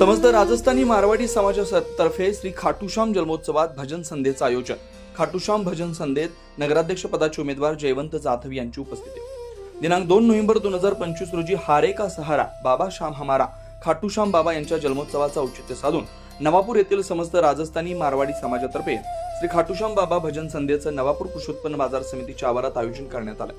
समस्त राजस्थानी मारवाडी समाजातर्फे श्री खाटूश्याम जन्मोत्सवात भजन संध्येचं आयोजन. खाटूश्याम भजन संध्येत नगराध्यक्ष पदाचे उमेदवार जयवंत जाधव यांची उपस्थिती. दिनांक दोन नोव्हेंबर दोन हजार पंचवीस रोजी हारे का सहारा बाबा श्याम हमारा खाटूश्याम बाबा यांच्या जन्मोत्सवाचं औचित्य साधून नवापूर येथील समस्त राजस्थानी मारवाडी समाजातर्फे श्री खाटूश्याम बाबा भजन संध्येचं नवापूर कृषी उत्पन्न बाजार समितीच्या आवारात आयोजन करण्यात आलं.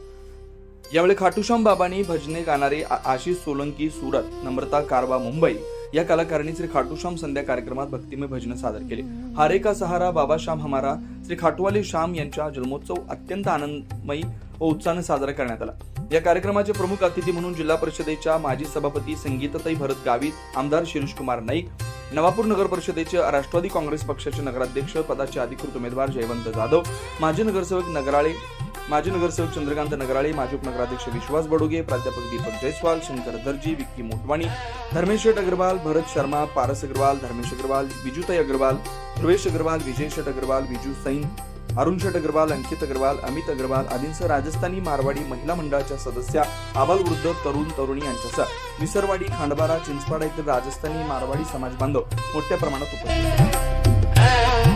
यावेळी खाटूश्याम बाबांनी भजने गाणारे आशिष सोलंकी सुरत नम्रता कारवा मुंबई या कलाकारांनी श्री खाटूश्याम संध्या कार्यक्रमात भक्तिमय भजन सादर केले. हारे का सहारा बाबा श्याम हमारा. श्री खाटूवाले श्याम यांच्या जन्मोत्सव अत्यंत आनंदमयी व उत्साहाने साजरा करण्यात आला. या कार्यक्रमाचे प्रमुख अतिथी म्हणून जिल्हा परिषदेच्या माजी सभापती संगीतताई भरत गावित आमदार शिरीष कुमार नाईक नवापूर नगर परिषदेचे राष्ट्रवादी काँग्रेस पक्षाचे नगराध्यक्ष पदाचे अधिकृत उमेदवार जयवंत जाधव माजी नगरसेवक नगराळे माजी नगरसेवक चंद्रकांत नगराळे माजी उपनगराध्यक्ष विश्वास बडोगे प्राध्यापक दीपक जयस्वाल शंकर दर्जी विक्की मोटवाणी धर्मेश शेठ अग्रवाल भरत शर्मा पारस अग्रवाल धर्मेश अग्रवाल विजूताई अग्रवाल ध्रुवेश अग्रवाल विजय शेठ अग्रवाल विजू सैन अरुण शेठ अग्रवाल अंकित अग्रवाल अमित अग्रवाल आदींसह राजस्थानी मारवाडी महिला मंडळाच्या सदस्या आबालवृद्ध तरुण तरुणी यांच्यासह विसरवाडी खांडबारा चिंचपाडा येथील राजस्थानी मारवाडी समाज बांधव मोठ्या प्रमाणात उपस्थित